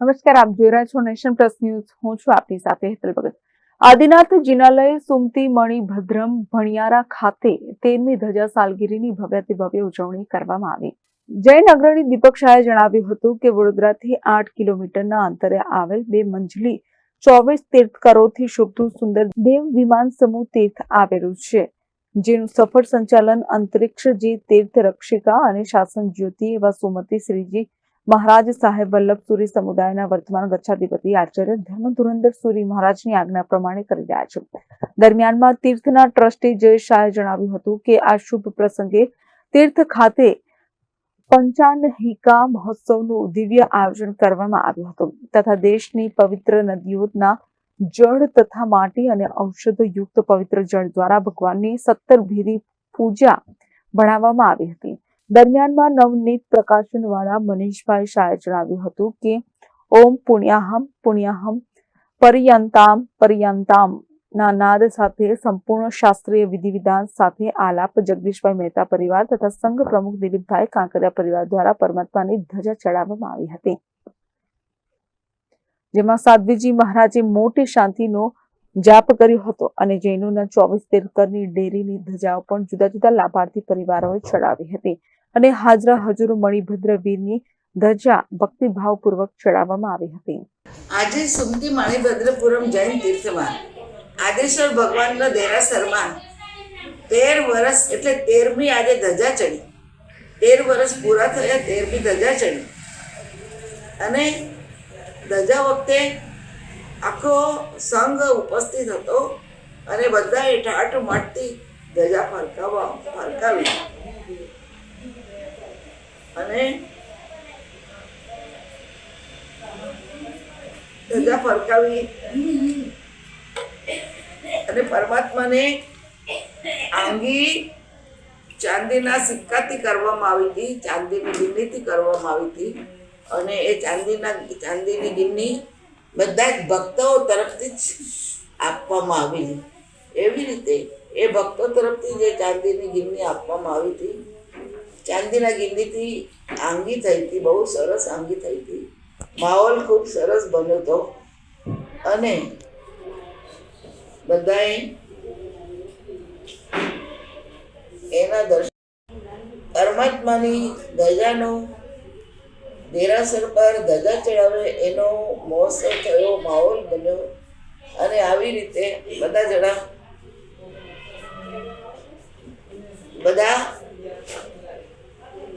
નમસ્કાર, આપ જોઈ રહ્યા છો નેશન પ્લસ ન્યૂઝ. હું છું આપની સાથે હેતલ ભગત. આદિનાથ જિનાલય સુમતી મણિભદ્રમ ભણિયારા ખાતે તેરમી ધજા સાલગીરીની ભવ્યથી ભવ્ય ઉજવણી કરવામાં આવી. જૈન અગ્રણી દીપક શાહે જણાવ્યું હતું કે વડોદરાથી આઠ કિલોમીટરના અંતરે આવેલ બે મંજલી ચોવીસ તીર્થકરોથી શોભતું સુંદર દેવ વિમાન સમૂહ તીર્થ આવેલું છે, જેનું સફળ સંચાલન અંતરિક્ષજી તીર્થ રક્ષિકા અને શાસન જ્યોતિ એવા સુમતી શ્રીજી મહારાજ સાહેબ વલ્લભ સુરી સમુદાયના વર્તમાન ગચ્છાધિપતિ આચાર્ય ધર્મ ધુરંધર સુરી મહારાજની આજ્ઞા પ્રમાણે કરી રહ્યા છે. દરમિયાનમાં તીર્થના ટ્રસ્ટી જય શાહે જણાવ્યું હતું કે આ શુભ પ્રસંગે તીર્થ ખાતે પંચાનહિકા મહોત્સવનું દિવ્ય આયોજન કરવામાં આવ્યું હતું તથા દેશની પવિત્ર નદીઓના જળ તથા માટી અને ઔષધયુક્ત પવિત્ર જળ દ્વારા ભગવાનની સત્તર ભેરી પૂજા ભણાવવામાં આવી હતી. દરમિયાનમાં નવનીત પ્રકાશનવાળા મનીષભાઈ શાહે જણાવ્યું હતું કે, ઓમ પુણ્યાહમ પુણ્યાહમ પર્યંતામ પર્યંતામ ના નાદ સાથે સંપૂર્ણ શાસ્ત્રીય વિધિ સાથે આલાપ જગદીશભાઈ મહેતા પરિવાર તથા સંઘ પ્રમુખ દિલીપભાઈ કાંકરિયા પરિવાર દ્વારા પરમાત્માની ધજા ચડાવવામાં આવી હતી. જેમાં સાધ્વીજી મહારાજે મોટી શાંતિનો જાપ કર્યો હતો અને જૈનોના ચોવીસ તીર્થકરની ડેરીની ધજાઓ પણ જુદા જુદા લાભાર્થી પરિવારોએ ચડાવી હતી. અને હાજરા હજુર મણિભદ્ર વીરની ધજા ભક્તિભાવપૂર્વક ચડાવવામાં આવી હતી. આજે સુમતી મણિભદ્રપુરમ જૈન તીર્થમાં આદેશ્વર ભગવાનના દેરાસરમાં તેર વર્ષ એટલે તેરમી આજે ધજા ચડી. તેર વર્ષ પૂરા થયા, તેરમી ધજા ચડી. અને ધજા વખતે આખો સંઘ ઉપસ્થિત હતો અને બધાએ ઠાઠ માટતી ધજા ફરકાવવા ફરકાવી. અને ધજા ફરકાવી અને પરમાત્માને આંગી ચાંદીના સિક્કાથી કરવામાં આવી હતી, ચાંદીની ગિન્નીથી કરવામાં આવી હતી અને એ ચાંદીના, ચાંદીની ગિન્ની બધા જ ભક્તો તરફથી જ આપવામાં આવેલી એવી રીતે એ ભક્તો તરફથી જે ચાંદીની ગિન્ની આપવામાં આવી હતી ચાંદીના ગિંદીથી આંગી થઈ હતી, બહુ સરસ આંગી થઈ હતી. માહોલ ખૂબ સરસ બન્યો હતો. અને બધાએ એના દર્શન પરમાત્માની ધજાનો દેરાસર પર ધજા ચડાવે એનો મહોત્સવ થયો, માહોલ બન્યો. અને આવી રીતે બધા જણા બધા